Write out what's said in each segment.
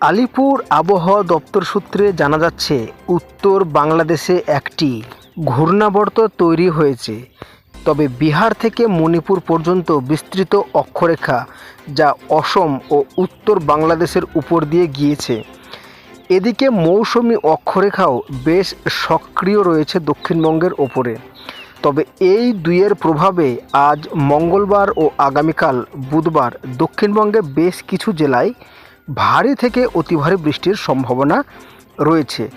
আলিপুর আবহাওয়া দপ্তর সূত্রে জানা যাচ্ছে, উত্তর বাংলাদেশে একটি ঘূর্ণাবর্ত তৈরি হয়েছে। তবে বিহার থেকে মণিপুর পর্যন্ত বিস্তৃত অক্ষরেখা যা অসম ও উত্তর বাংলাদেশের উপর দিয়ে গিয়েছে। এদিকে মৌসুমি অক্ষরেখাও বেশ সক্রিয় রয়েছে দক্ষিণবঙ্গের ওপরে। তবে এই দুইয়ের প্রভাবে আজ মঙ্গলবার ও আগামীকাল বুধবার দক্ষিণবঙ্গে বেশ কিছু জেলায় ভারী থেকে অতি ভারী বৃষ্টির সম্ভাবনা রয়েছে।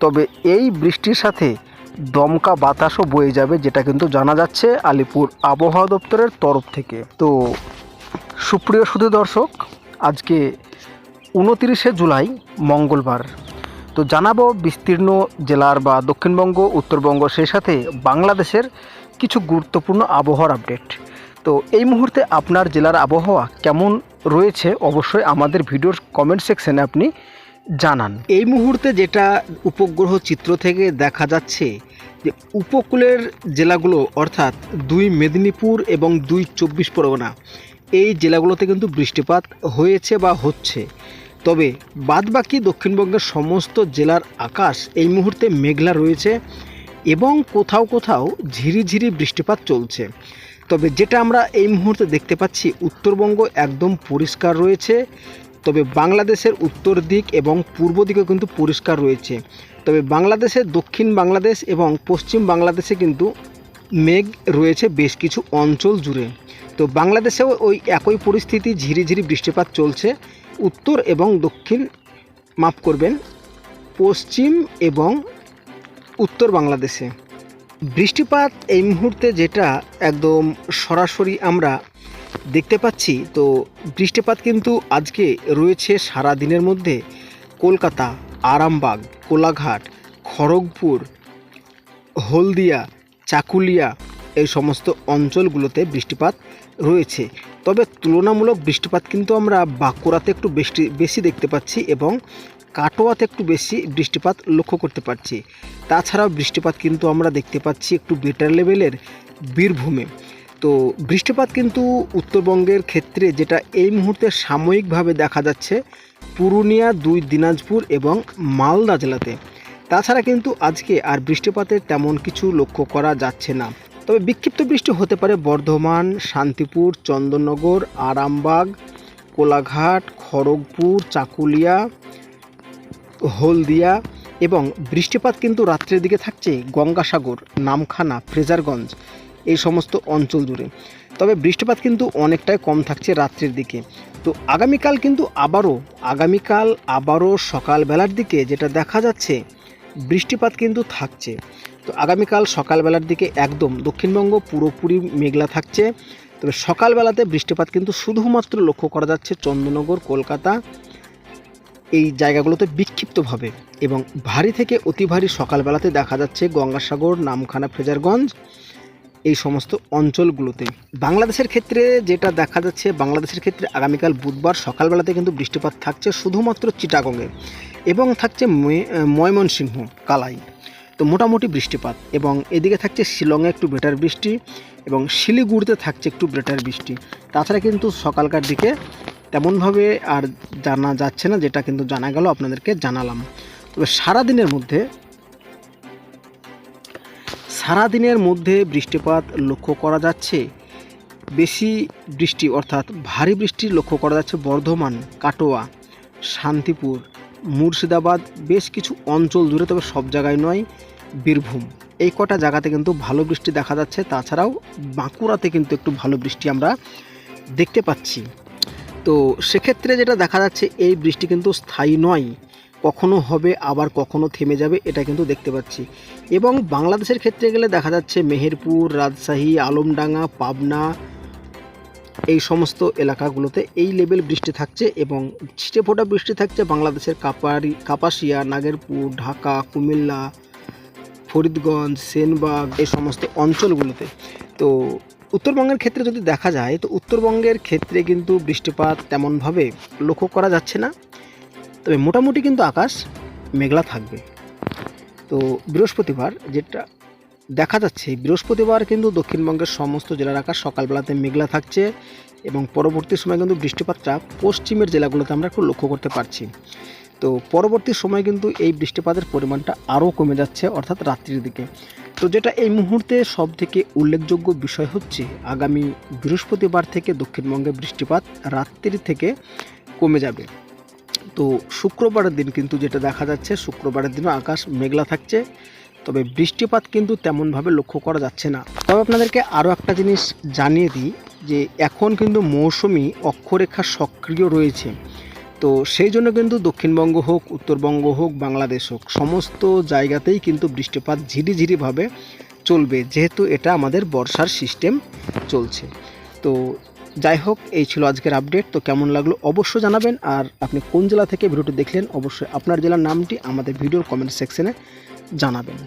তবে এই বৃষ্টির সাথে দমকা বাতাসও বয়ে যাবে, যেটা কিন্তু জানা যাচ্ছে আলিপুর আবহাওয়া দপ্তরের তরফ থেকে। তো সুপ্রিয় সুধী দর্শক, আজকে উনতিরিশে জুলাই, মঙ্গলবার। তো জানাব বিস্তীর্ণ জেলার বা দক্ষিণবঙ্গ, উত্তরবঙ্গ, সেই সাথে বাংলাদেশের কিছু গুরুত্বপূর্ণ আবহাওয়ার আপডেট। তো এই মুহূর্তে আপনার জেলার আবহাওয়া কেমন রয়েছে অবশ্যই আমাদের ভিডিওর কমেন্ট সেকশনে আপনি জানান। এই মুহূর্তে যেটা উপগ্রহ চিত্র থেকে দেখা যাচ্ছে যে উপকূলের জেলাগুলো অর্থাৎ দুই মেদিনীপুর এবং দুই চব্বিশ পরগনা, এই জেলাগুলোতে কিন্তু বৃষ্টিপাত হয়েছে বা হচ্ছে। তবে বাদবাকি দক্ষিণবঙ্গের সমস্ত জেলার আকাশ এই মুহূর্তে মেঘলা রয়েছে এবং কোথাও কোথাও ঝিরিঝিরি বৃষ্টিপাত চলছে। তবে যেটা আমরা এই মুহূর্তে দেখতে পাচ্ছি, উত্তরবঙ্গ একদম পরিষ্কার রয়েছে। তবে বাংলাদেশের উত্তর দিক এবং পূর্ব দিকে কিন্তু পরিষ্কার রয়েছে। তবে বাংলাদেশের দক্ষিণ বাংলাদেশ এবং পশ্চিম বাংলাদেশে কিন্তু মেঘ রয়েছে বেশ কিছু অঞ্চল জুড়ে। তো বাংলাদেশেও ওই একই পরিস্থিতি, ঝিরিঝিরি বৃষ্টিপাত চলছে। উত্তর এবং দক্ষিণ, মাফ করবেন, পশ্চিম এবং উত্তর বাংলাদেশে। বৃষ্টিপাত এই মুহূর্তে যেটা একদম সরাসরি আমরা দেখতে পাচ্ছি, তো বৃষ্টিপাত কিন্তু আজকে রয়েছে সারা দিনের মধ্যে কলকাতা, আরামবাগ, কোলাঘাট, খড়গপুর, হলদিয়া, চাকুলিয়া এই সমস্ত অঞ্চলগুলোতে বৃষ্টিপাত রয়েছে। তবে তুলনামূলক বৃষ্টিপাত কিন্তু আমরা বাঁকুড়াতে একটু বেশি বেশি দেখতে পাচ্ছি এবং কাটোয়াতে একটু বেশি বৃষ্টিপাত লক্ষ্য করতে পারছি। তাছাড়াও বৃষ্টিপাত কিন্তু আমরা দেখতে পাচ্ছি একটু বেটার লেভেলের বীরভূমে। তো বৃষ্টিপাত কিন্তু উত্তরবঙ্গের ক্ষেত্রে যেটা এই মুহূর্তে সাময়িকভাবে দেখা যাচ্ছে, পুরুলিয়া, দুই দিনাজপুর এবং মালদা জেলাতে। তাছাড়া কিন্তু আজকে আর বৃষ্টিপাতের তেমন কিছু লক্ষ্য করা যাচ্ছে না। তবে বিক্ষিপ্ত বৃষ্টি হতে পারে বর্ধমান, শান্তিপুর, চন্দননগর, আরামবাগ, কোলাঘাট, খড়গপুর, চাকুলিয়া হলদিয়া এবং বৃষ্টিপাত কিন্তু রাত্রের দিকে থাকছে গঙ্গাসাগর, নামখানা, ফ্রেজারগঞ্জ, এই সমস্ত অঞ্চল জুড়ে। তবে বৃষ্টিপাত কিন্তু অনেকটাই কম থাকছে রাত্রের দিকে। তো আগামীকাল কিন্তু আবারও, আগামীকাল আবারও সকালবেলার দিকে যেটা দেখা যাচ্ছে, বৃষ্টিপাত কিন্তু থাকছে। তো আগামীকাল সকালবেলার দিকে একদম দক্ষিণবঙ্গ পুরোপুরি মেঘলা থাকছে। তবে সকালবেলাতে বৃষ্টিপাত কিন্তু শুধুমাত্র লক্ষ্য করা যাচ্ছে চন্দ্রনগর কলকাতা এই জায়গাগুলোতে বিক্ষিপ্তভাবে এবং ভারী থেকে অতি ভারী সকালবেলাতে দেখা যাচ্ছে গঙ্গাসাগর, নামখানা ফ্রেজারগঞ্জ এই সমস্ত অঞ্চলগুলোতে। বাংলাদেশের ক্ষেত্রে যেটা দেখা যাচ্ছে, বাংলাদেশের ক্ষেত্রে আগামীকাল বুধবার সকালবেলাতে কিন্তু বৃষ্টিপাত থাকছে শুধুমাত্র চিটাগংয়ে এবং থাকছে ময়মনসিংহ, কালাই। তো মোটামুটি বৃষ্টিপাত এবং এদিকে থাকছে শিলংয়ে একটু বেটার বৃষ্টি এবং শিলিগুড়িতে থাকছে একটু বেটার বৃষ্টি। তাছাড়া কিন্তু সকালকার দিকে তেমনভাবে আর জানা যাচ্ছে না, যেটা কিন্তু জানা গেল, আপনাদেরকে জানালাম। তবে সারাদিনের মধ্যে সারাদিনের মধ্যে বৃষ্টিপাত লক্ষ্য করা যাচ্ছে। বেশি বৃষ্টি, অর্থাৎ ভারী বৃষ্টি লক্ষ্য করা যাচ্ছে বর্ধমান, কাটোয়া, শান্তিপুর, মুর্শিদাবাদ, বেশ কিছু অঞ্চল জুড়ে, তবে সব জায়গায় নয়, বীরভূম। এই কটা জায়গাতে কিন্তু ভালো বৃষ্টি দেখা যাচ্ছে। তাছাড়াও বাঁকুড়াতে কিন্তু একটু ভালো বৃষ্টি আমরা দেখতে পাচ্ছি। তো সেক্ষেত্রে যেটা দেখা যাচ্ছে, এই বৃষ্টি কিন্তু স্থায়ী নয়। কখনো হবে, আবার কখনো থেমে যাবে, এটা কিন্তু দেখতে পাচ্ছি। এবং বাংলাদেশের ক্ষেত্রে গেলে দেখা যাচ্ছে, মেহেরপুর, রাজশাহী, আলমডাঙ্গা, পাবনা, এই সমস্ত এলাকাগুলোতে এই লেভেল বৃষ্টি থাকছে এবং ছিটে ফোটা বৃষ্টি থাকছে বাংলাদেশের কাপারি, কাপাসিয়া, নাগেরপুর, ঢাকা, কুমিল্লা, ফরিদগঞ্জ, সেনবাগ, এই সমস্ত অঞ্চলগুলোতে। তো উত্তরবঙ্গের ক্ষেত্রে যদি দেখা যায়, তো উত্তরবঙ্গের ক্ষেত্রে কিন্তু বৃষ্টিপাত তেমনভাবে লক্ষ্য করা যাচ্ছে না। তবে মোটামুটি কিন্তু আকাশ মেঘলা থাকবে। তো বৃহস্পতিবার যেটা দেখা যাচ্ছে, বৃহস্পতিবার কিন্তু দক্ষিণবঙ্গের সমস্ত জেলার আকাশ সকালবেলাতে মেঘলা থাকছে এবং পরবর্তী সময় কিন্তু বৃষ্টিপাতটা পশ্চিমের জেলাগুলোতে আমরা একটু লক্ষ্য করতে পারছি। তো পরবর্তী সময় কিন্তু এই বৃষ্টিপাতের পরিমাণটা আরও কমে যাচ্ছে, অর্থাৎ রাত্রির দিকে। তো যেটা এই মুহূর্তে সব থেকে উল্লেখযোগ্য বিষয় হচ্ছে, আগামী বৃহস্পতিবার থেকে দক্ষিণবঙ্গে বৃষ্টিপাত রাত্রি থেকে কমে যাবে। তো শুক্রবারের দিন কিন্তু যেটা দেখা যাচ্ছে, শুক্রবারের দিনও আকাশ মেঘলা থাকছে, তবে বৃষ্টিপাত কিন্তু তেমনভাবে লক্ষ্য করা যাচ্ছে না। তবে আপনাদেরকে আরও একটা জিনিস জানিয়ে দিই যে, এখন কিন্তু মৌসুমি অক্ষরেখা সক্রিয় রয়েছে। তো সেই জন্য কিন্তু দক্ষিণবঙ্গ হোক, উত্তরবঙ্গ হোক, বাংলাদেশ হোক, সমস্ত জায়গাতেই কিন্তু বৃষ্টিপাত ঝিরিঝিরিভাবে চলবে, যেহেতু এটা আমাদের বর্ষার সিস্টেম চলছে। তো যাই হোক, এই ছিল আজকের আপডেট তো কেমন লাগল অবশ্যই জানাবেন। আর আপনি কোন জেলা থেকে ভিডিওটি দেখলেন, অবশ্যই আপনার জেলার নামটি আমাদের ভিডিওর কমেন্ট সেকশনে জানাবেন।